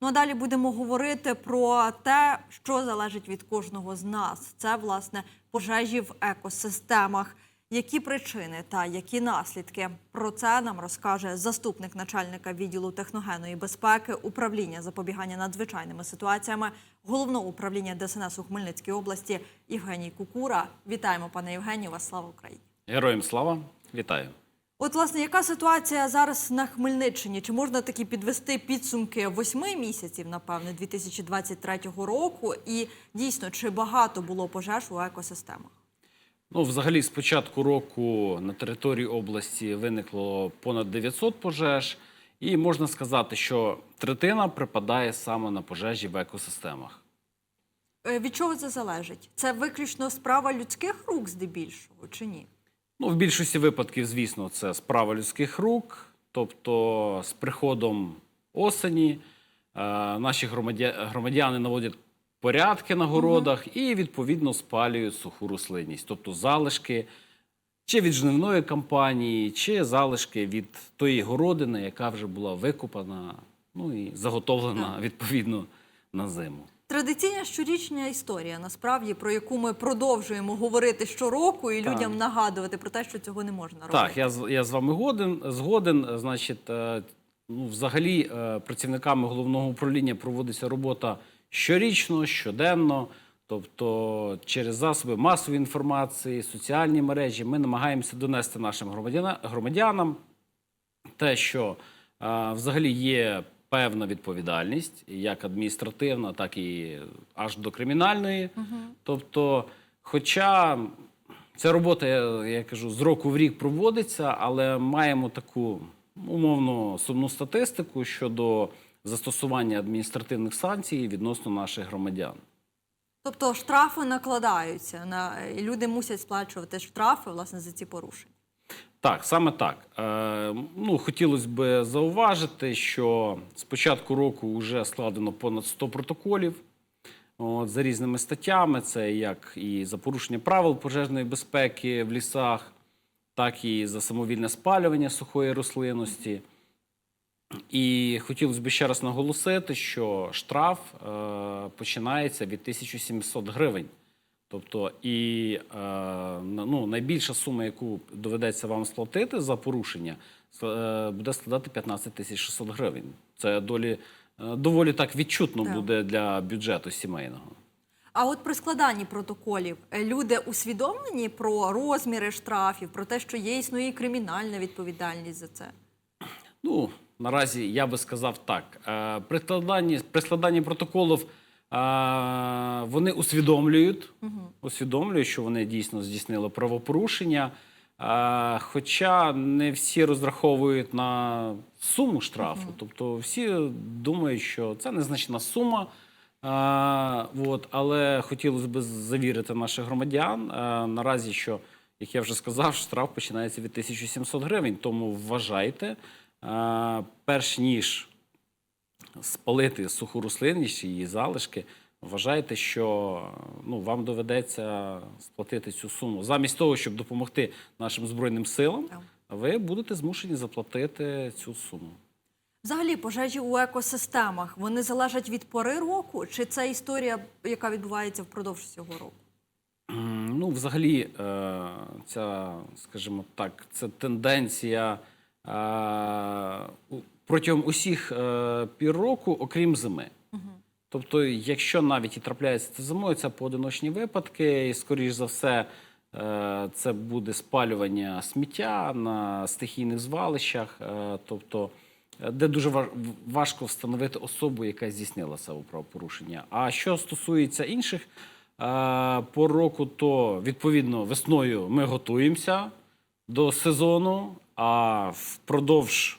Ну а далі будемо говорити про те, що залежить від кожного з нас. Це власне пожежі в екосистемах. Які причини та які наслідки про це нам розкаже заступник начальника відділу техногенної безпеки управління запобігання надзвичайними ситуаціями головного управління ДСНС у Хмельницькій області Євгеній Кукура. Вітаємо, пане Євгенію. Вас слава Україні! Героям слава, вітаю. От, власне, яка ситуація зараз на Хмельниччині? Чи можна такі підвести підсумки восьми місяців, напевне, 2023 року? І дійсно, чи багато було пожеж у екосистемах? Ну, взагалі, з початку року на території області виникло понад 900 пожеж, і можна сказати, що третина припадає саме на пожежі в екосистемах. Е, Від чого це залежить? Це виключно справа людських рук здебільшого, чи ні? Ну, в більшості випадків, звісно, це справа людських рук. Тобто, з приходом осені е, наші громадя- громадяни наводять порядки на городах і відповідно спалюють суху рослинність, тобто залишки чи від жнивної кампанії, чи залишки від тої городини, яка вже була викопана, ну і заготовлена відповідно на зиму. Традиційна щорічня історія, насправді, про яку ми продовжуємо говорити щороку і Так. людям нагадувати про те, що цього не можна робити. Так, я, з- я з вами годен, згоден. Значить, е, ну, взагалі е, працівниками головного управління проводиться робота щорічно, щоденно. Тобто через засоби масової інформації, соціальні мережі ми намагаємося донести нашим громадянам те, що е, взагалі є певна відповідальність, як адміністративна, так і аж до кримінальної. Тобто, хоча ця робота, я, я кажу, з року в рік проводиться, але маємо таку умовно сумну статистику щодо застосування адміністративних санкцій відносно наших громадян. Тобто штрафи накладаються на і люди мусять сплачувати штрафи власне за ці порушення. Так, саме так. Е, ну, хотілося б зауважити, що з початку року вже складено понад 100 протоколів от, за різними статтями. Це як і за порушення правил пожежної безпеки в лісах, так і за самовільне спалювання сухої рослинності. І хотілося б ще раз наголосити, що штраф е, починається від 1700 гривень. Тобто, і е, ну, найбільша сума, яку доведеться вам сплатити за порушення, е, буде складати 15 тисяч 600 гривень. Це долі, е, доволі так відчутно Так. буде для бюджету сімейного. А от при складанні протоколів люди усвідомлені про розміри штрафів, про те, що є існує кримінальна відповідальність за це. Ну, наразі я би сказав так. При складанні, при складанні протоколів е, вони усвідомлюють, усвідомлюють, що вони дійсно здійснили правопорушення. Е, Хоча не всі розраховують на суму штрафу. Тобто всі думають, що це незначна сума. Е, от, але хотілося б завірити наших громадян е, наразі, що, як я вже сказав, штраф починається від 1700 гривень. Тому вважайте, е, перш ніж спалити суху рослинність і її залишки, вважайте, що ну, вам доведеться сплатити цю суму. Замість того, щоб допомогти нашим Збройним силам, ви будете змушені заплатити цю суму. Взагалі, пожежі у екосистемах вони залежать від пори року, чи це історія, яка відбувається впродовж цього року? Ну, взагалі, е, ця, скажімо так, це тенденція е, протягом усіх е, пір року, окрім зими. Тобто, якщо навіть і трапляється це зимою, це поодиночні випадки, і, скоріш за все, е, це буде спалювання сміття на стихійних звалищах, е, тобто, е, де дуже важко встановити особу, яка здійснила це правопорушення. А що стосується інших е, пор року, то відповідно весною ми готуємося до сезону, а впродовж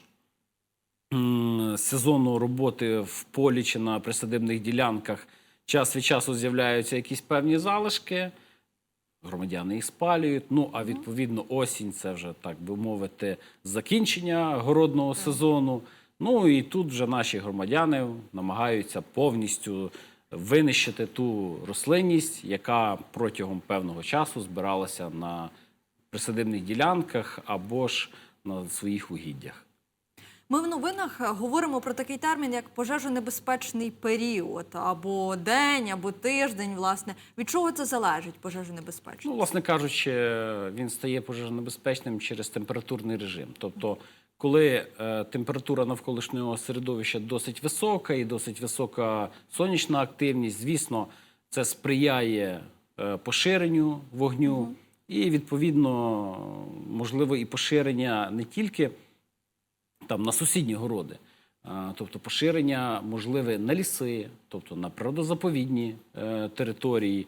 сезону роботи в полі чи на присадибних ділянках час від часу з'являються якісь певні залишки. Громадяни їх спалюють. Ну а відповідно осінь це вже так би мовити закінчення городного сезону. Ну і тут вже наші громадяни намагаються повністю винищити ту рослинність, яка протягом певного часу збиралася на присадибних ділянках або ж на своїх угіддях. Ми в новинах е, говоримо про такий термін, як пожежонебезпечний період, або день, або тиждень. Власне, від чого це залежить пожежонебезпечність? Ну, власне кажучи, він стає пожежонебезпечним через температурний режим. Тобто, коли е, температура навколишнього середовища досить висока і досить висока сонячна активність, звісно, це сприяє е, поширенню вогню, і відповідно можливо і поширення не тільки там на сусідні городи. Тобто поширення можливе на ліси, тобто на природозаповідні е, території.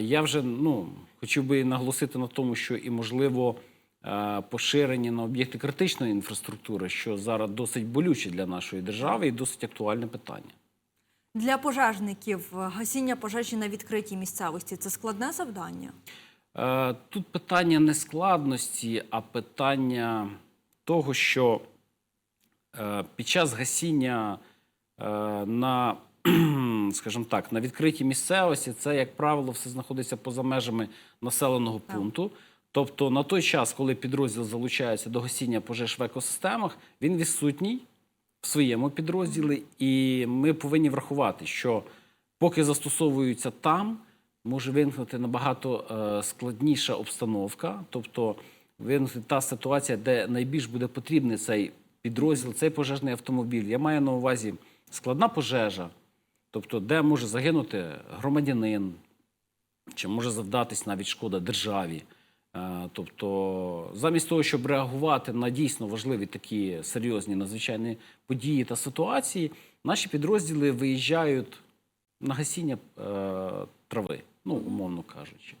Я вже ну, хотів би наголосити на тому, що і можливо е, поширення на об'єкти критичної інфраструктури, що зараз досить болюче для нашої держави і досить актуальне питання. Для пожежників е, гасіння пожежі на відкритій місцевості це складне завдання. Е, Тут питання не складності, а питання того, що під час гасіння е, на, скажімо так, на відкритій місцевості це, як правило, все знаходиться поза межами населеного пункту. Тобто на той час, коли підрозділ залучається до гасіння пожеж в екосистемах, він відсутній в своєму підрозділі, і ми повинні врахувати, що поки застосовуються там, може виникнути набагато е, складніша обстановка, тобто виникне та ситуація, де найбільш буде потрібний цей підрозділ, цей пожежний автомобіль. Я маю на увазі складна пожежа, тобто де може загинути громадянин, чи може завдатись навіть шкода державі. Е, Тобто, замість того, щоб реагувати на дійсно важливі такі серйозні надзвичайні події та ситуації, наші підрозділи виїжджають на гасіння е, трави, ну умовно кажучи.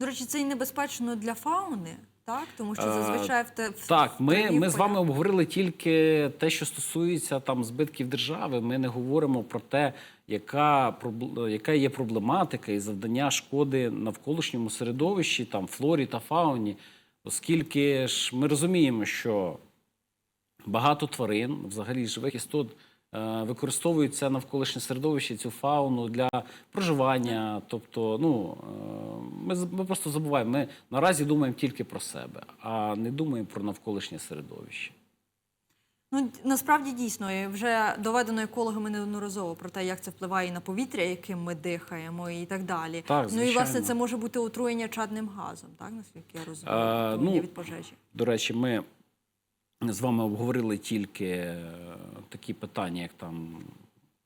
До речі, це і небезпечно для фауни, так? Тому що Е, зазвичай в те в Так, ми, ми з вами обговорили тільки те, що стосується там збитків держави. Ми не говоримо про те, яка яка є проблематика і завдання шкоди навколишньому середовищі, там флорі та фауні, оскільки ж ми розуміємо, що багато тварин, взагалі живих істот, використовують це навколишнє середовище, цю фауну для проживання. Тобто, ну е, ми, ми просто забуваємо. Ми наразі думаємо тільки про себе, а не думаємо про навколишнє середовище. Ну насправді дійсно вже доведено екологами неодноразово про те, як це впливає на повітря, яким ми дихаємо, і так далі. Так, ну і власне це може бути отруєння чадним газом, так наскільки я розумію, Е, ну, від пожежі. До речі, ми з вами обговорили тільки е, такі питання, як там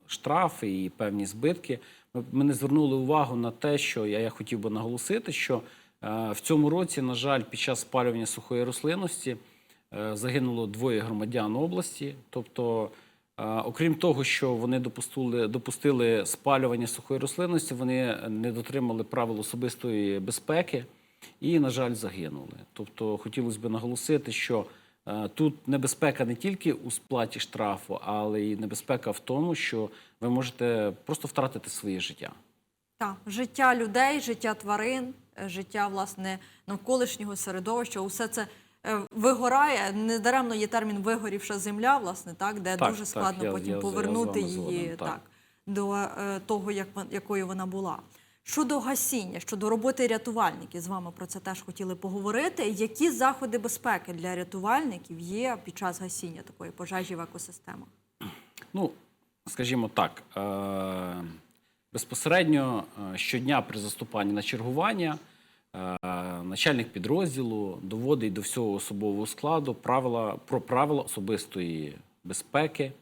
штрафи і певні збитки. Ми, не звернули увагу на те, що я, я хотів би наголосити, що е, в цьому році, на жаль, під час спалювання сухої рослинності е, загинуло двоє громадян області. Тобто, окрім того, що вони допустили, допустили спалювання сухої рослинності, вони не дотримали правил особистої безпеки і, на жаль, загинули. Тобто, хотілося б наголосити, що тут небезпека не тільки у сплаті штрафу, але й небезпека в тому, що ви можете просто втратити своє життя. Так, життя людей, життя тварин, е, життя власне навколишнього середовища, усе це е, вигорає. Недаремно є термін вигорівша земля, власне, так, де Так, дуже так, складно я- потім я з- я повернути її згоден, так. так, до е, того, як якою вона була. Щодо гасіння, щодо роботи рятувальників, з вами про це теж хотіли поговорити. Які заходи безпеки для рятувальників є під час гасіння такої пожежі в екосистемах? Ну, скажімо так, е- безпосередньо е, щодня при заступанні на чергування е- начальник підрозділу доводить до всього особового складу правила про правила особистої безпеки,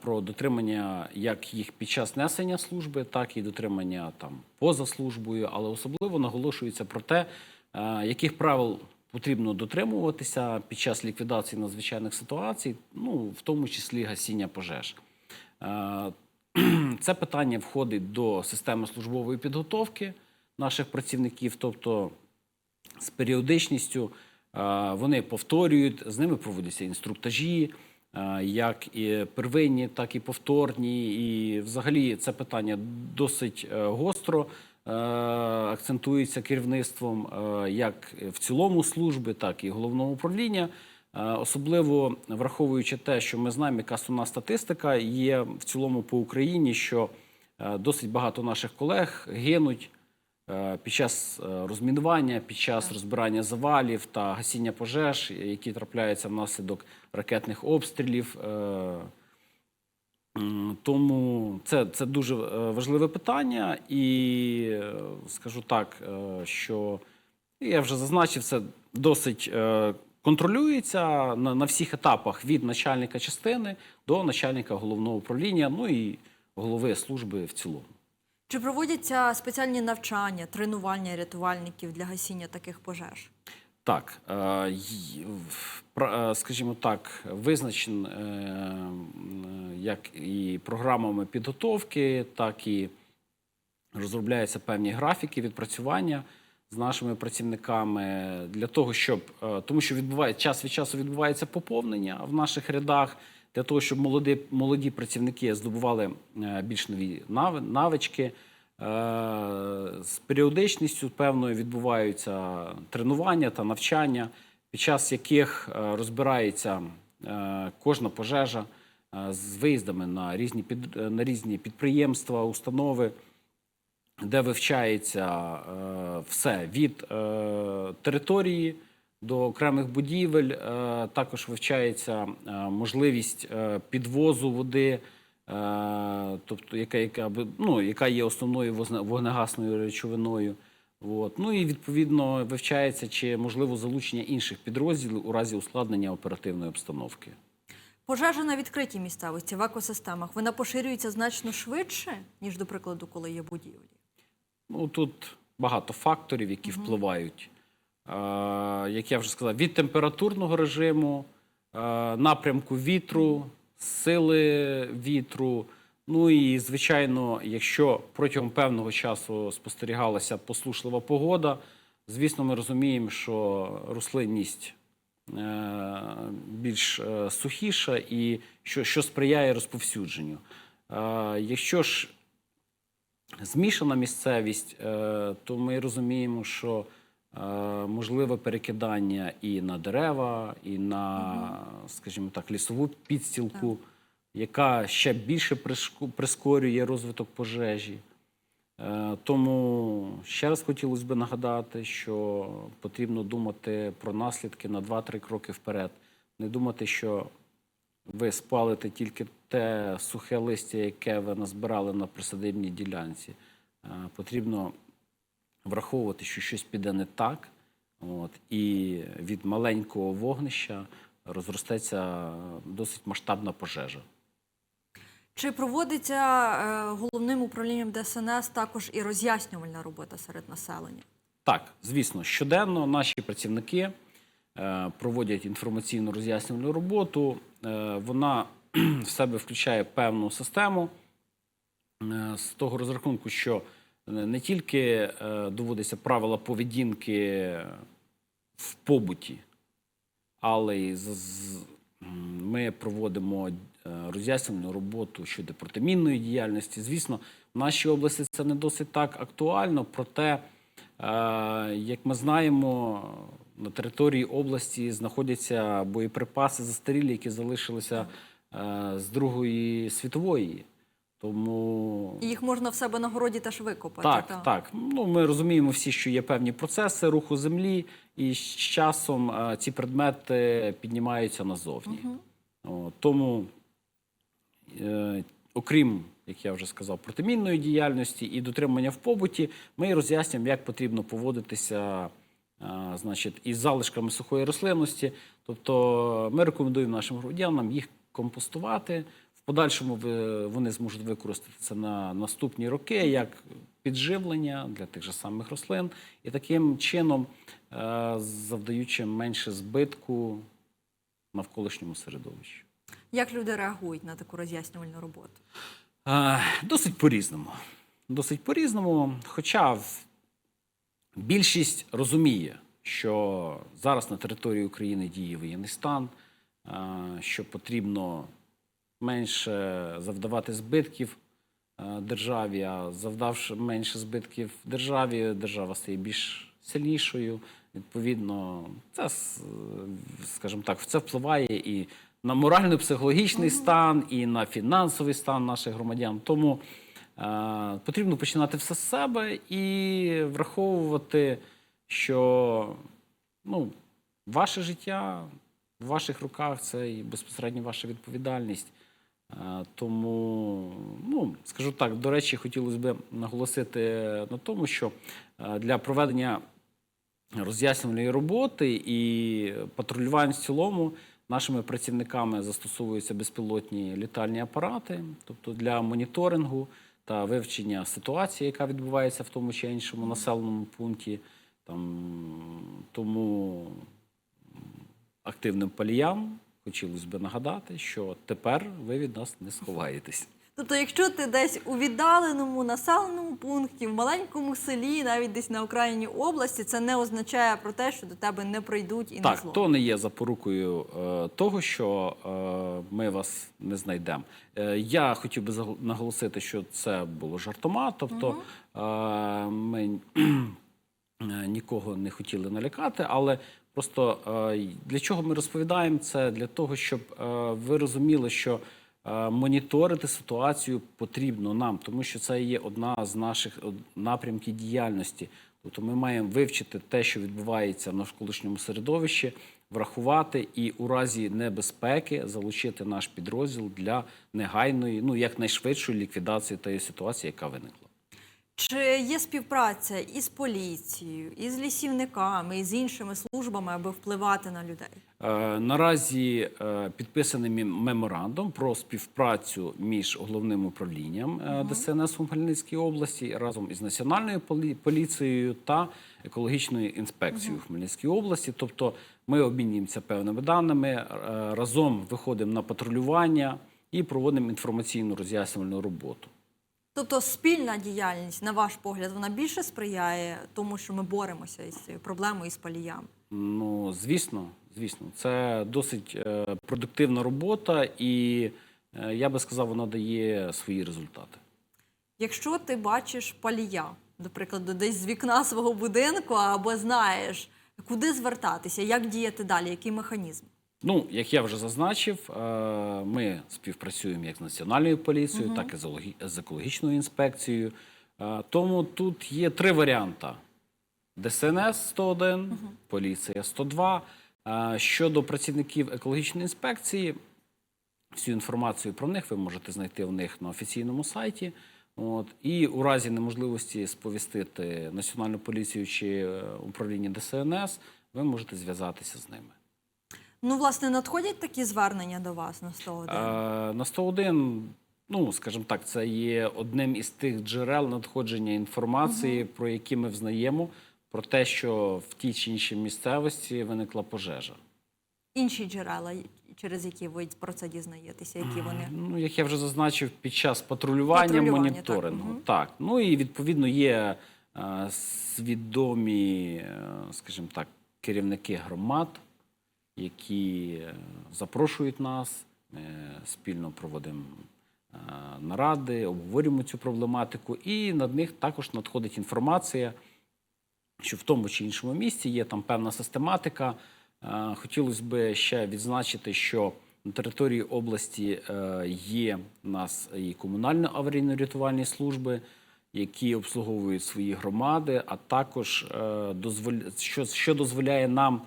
про дотримання як їх під час несення служби, так і дотримання там поза службою, але особливо наголошується про те, е, яких правил потрібно дотримуватися під час ліквідації надзвичайних ситуацій, ну в тому числі гасіння пожеж. Е, Це питання входить до системи службової підготовки наших працівників, тобто з періодичністю е, вони повторюють, з ними проводяться інструктажі, е, як і первинні, так і повторні. І взагалі це питання досить е, гостро е, акцентується керівництвом е, як в цілому служби, так і головного управління. Е, Особливо враховуючи те, що ми знаємо, яка сумна статистика є в цілому по Україні, що е, досить багато наших колег гинуть е, під час е, розмінування, під час розбирання завалів та гасіння пожеж, які трапляються внаслідок ракетних обстрілів. Е, Тому це, це дуже е, важливе питання, і е, скажу так, е, що я вже зазначив, це досить е, контролюється на, на всіх етапах від начальника частини до начальника головного управління, ну і голови служби в цілому. Чи проводяться спеціальні навчання, тренування рятувальників для гасіння таких пожеж? Так, е, е, скажімо так, визначен е, як і програмами підготовки, так і розробляються певні графіки відпрацювання з нашими працівниками для того, щоб тому, що відбуває час від часу відбувається поповнення в наших рядах, для того, щоб молоді, молоді працівники здобували е, більш нові навички. Е, З періодичністю певною відбуваються тренування та навчання, під час яких е, розбирається кожна пожежа з виїздами на різні на різні підприємства, установи, де вивчається все від території до окремих будівель. Е, також вивчається е, можливість е, підвозу води, тобто яка, яка, ну, яка є основною вогнегасною речовиною. От. Ну і відповідно вивчається, чи можливо залучення інших підрозділів у разі ускладнення оперативної обстановки. Пожежа на відкритій місцевості в екосистемах вона поширюється значно швидше, ніж, до прикладу, коли є будівлі. Ну тут багато факторів, які впливають. Як я вже сказав, від температурного режиму, напрямку вітру, сили вітру. Ну і звичайно, якщо протягом певного часу спостерігалася послушлива погода, звісно, ми розуміємо, що рослинність е, більш е, сухіша і що, що сприяє розповсюдженню. Якщо ж змішана місцевість, е, то ми розуміємо, що можливе перекидання і на дерева, і на, скажімо так, лісову підстілку, яка ще більше прискорює розвиток пожежі. Е, Тому ще раз хотілося б нагадати, що потрібно думати про наслідки на 2-3 кроки вперед. Не думати, що ви спалите тільки те сухе листя, яке ви назбирали на присадибній ділянці. Е, Потрібно враховувати, що щось піде не так, от, і від маленького вогнища розростеться досить масштабна пожежа. Чи проводиться е, головним управлінням ДСНС також і роз'яснювальна робота серед населення? Так, звісно, щоденно наші працівники е, проводять інформаційну роз'яснювальну роботу. Е, вона в себе включає певну систему е, з того розрахунку, що не тільки е, доводяться правила поведінки в побуті, але й ми проводимо е, роз'яснювальну роботу щодо протимінної діяльності. Звісно, в нашій області це не досить так актуально, проте, е, як ми знаємо, на території області знаходяться боєприпаси застарілі, які залишилися з Другої світової. Тому І їх можна в себе на городі теж викопати. так, та. так. Ну, ми розуміємо всі, що є певні процеси руху землі, і з часом е, ці предмети піднімаються назовні. О, тому, е, окрім, як я вже сказав, протимінної діяльності і дотримання в побуті, ми роз'яснюємо, як потрібно поводитися. е, Значить, із залишками сухої рослинності, тобто ми рекомендуємо нашим громадянам їх компостувати. Подальшому вони зможуть використати це на наступні роки як підживлення для тих же самих рослин, і таким чином е, завдаючи менше збитку навколишньому середовищу. Як люди реагують на таку роз'яснювальну роботу? Е, Досить по-різному. Досить по-різному. Хоча більшість розуміє, що зараз на території України діє воєнний стан, е, що потрібно менше завдавати збитків е, державі, а завдавши менше збитків державі, держава стає більш сильнішою. Відповідно, це, скажімо так, це впливає і на морально-психологічний стан, і на фінансовий стан наших громадян. Тому Е, Потрібно починати все з себе і враховувати, що ну, ваше життя в ваших руках це і безпосередньо ваша відповідальність. Е, Тому, ну, скажу так, до речі, хотілося б наголосити на тому, що е, для проведення роз'яснювальної роботи і патрулювань в цілому нашими працівниками застосовуються безпілотні літальні апарати, тобто для моніторингу та вивчення ситуації, яка відбувається в тому чи іншому населеному пункті. Там, тому активним паліям хотілося б нагадати, що тепер ви від нас не сховаєтесь. Тобто, якщо ти десь у віддаленому населеному пункті, в маленькому селі, навіть десь на окраїні області, це не означає про те, що до тебе не прийдуть і не Так, то не є запорукою е, того, що е, ми вас не знайдемо. Е, я хотів би наголосити, що це було жартома, тобто е, ми е, нікого не хотіли налякати, але просто е, для чого ми розповідаємо це? Для того, щоб е, ви розуміли, що е, моніторити ситуацію потрібно нам, тому що це є одна з наших напрямків діяльності. Тобто ми маємо вивчити те, що відбувається в навколишньому середовищі, врахувати і у разі небезпеки залучити наш підрозділ для негайної, ну якнайшвидшої ліквідації тієї ситуації, яка виникла. Чи є співпраця із поліцією, із лісівниками, і з іншими службами, аби впливати на людей? Е, Наразі е, підписаний меморандум про співпрацю між головним управлінням е, ДСНС у Хмельницькій області разом із національною полі- поліцією та екологічною інспекцією в Хмельницькій області. Тобто ми обмінюємося певними даними, е, разом виходимо на патрулювання і проводимо інформаційну роз'яснювальну роботу. Тобто спільна діяльність, на ваш погляд, вона більше сприяє тому, що ми боремося із цією проблемою із паліями? Ну, звісно, звісно, це досить е, продуктивна робота, і е, я би сказав, вона дає свої результати. Якщо ти бачиш палія, до прикладу, десь з вікна свого будинку, або знаєш, куди звертатися, як діяти далі, який механізм? Ну, як я вже зазначив, е, ми співпрацюємо як з національною поліцією, так і з екологічною інспекцією. Е, Тому тут є три варіанти: ДСНС 101, поліція 102. Е, Щодо працівників екологічної інспекції, всю інформацію про них ви можете знайти у них на офіційному сайті. От, і у разі неможливості сповістити національну поліцію чи управління ДСНС, ви можете зв'язатися з ними. Ну, власне, надходять такі звернення до вас на 101? Е, На 101, ну скажімо так, це є одним із тих джерел надходження інформації, про які ми взнаємо, про те, що в тій чи іншій місцевості виникла пожежа. Інші джерела, через які ви про це дізнаєтеся, які вони? Ну, як я вже зазначив, під час патрулювання, Патрулювання, моніторингу. так. Так, ну і відповідно є е, свідомі, е, скажімо так, керівники громад, які е, запрошують нас. Ми спільно проводимо е, наради, обговорюємо цю проблематику, і над них також надходить інформація, що в тому чи іншому місці є там певна систематика. Е, Хотілося б ще відзначити, що на території області є у нас і комунально аварійно-рятувальні служби, які обслуговують свої громади, а також що, дозволяє нам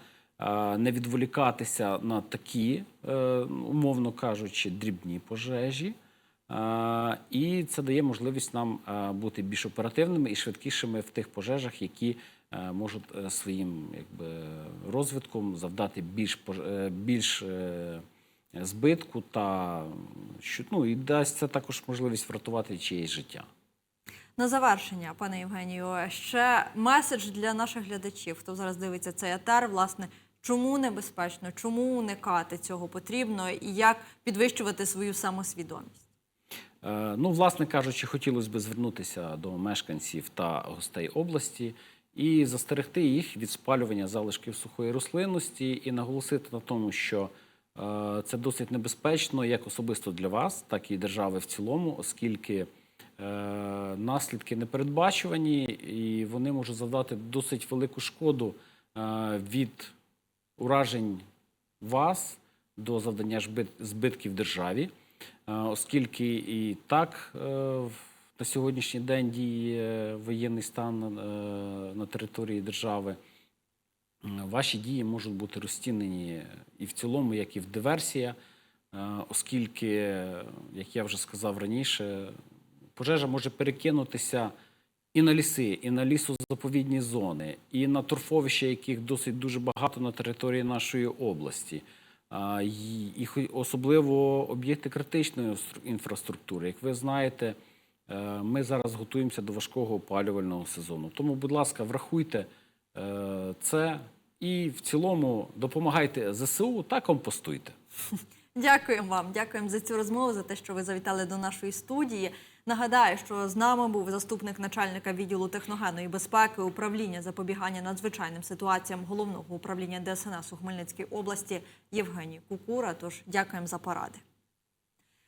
не відволікатися на такі, е, умовно кажучи, дрібні пожежі. Е, І це дає можливість нам е, бути більш оперативними і швидкішими в тих пожежах, які е, можуть е, своїм якби, розвитком завдати більш, е, більш е, збитку та що, ну, і дасть це також можливість врятувати чиєсь життя. На завершення, пане Євгенію, ще меседж для наших глядачів, хто зараз дивиться цей етер, власне, чому небезпечно, чому уникати цього потрібно і як підвищувати свою самосвідомість? Е, Ну, власне кажучи, хотілося б звернутися до мешканців та гостей області і застерегти їх від спалювання залишків сухої рослинності і наголосити на тому, що е, це досить небезпечно як особисто для вас, так і держави в цілому, оскільки е, наслідки непередбачувані і вони можуть завдати досить велику шкоду від уражень вас до завдання збитків державі, е, оскільки і так е, на сьогоднішній день діє воєнний стан е, на території держави, ваші дії можуть бути розцінені і в цілому, як і в диверсія, оскільки, як я вже сказав раніше, пожежа може перекинутися і на ліси, і на лісозаповідні зони, і на торфовища, яких досить дуже багато на території нашої області. І, особливо об'єкти критичної стр- інфраструктури. Як ви знаєте, е, ми зараз готуємося до важкого опалювального сезону. Тому, будь ласка, врахуйте е, це і в цілому допомагайте ЗСУ та компостуйте. Дякуємо вам, дякуємо за цю розмову, за те, що ви завітали до нашої студії. Нагадаю, що з нами був заступник начальника відділу техногенної безпеки управління запобігання надзвичайним ситуаціям головного управління ДСНС у Хмельницькій області Євгеній Кукура. Тож дякуємо за поради.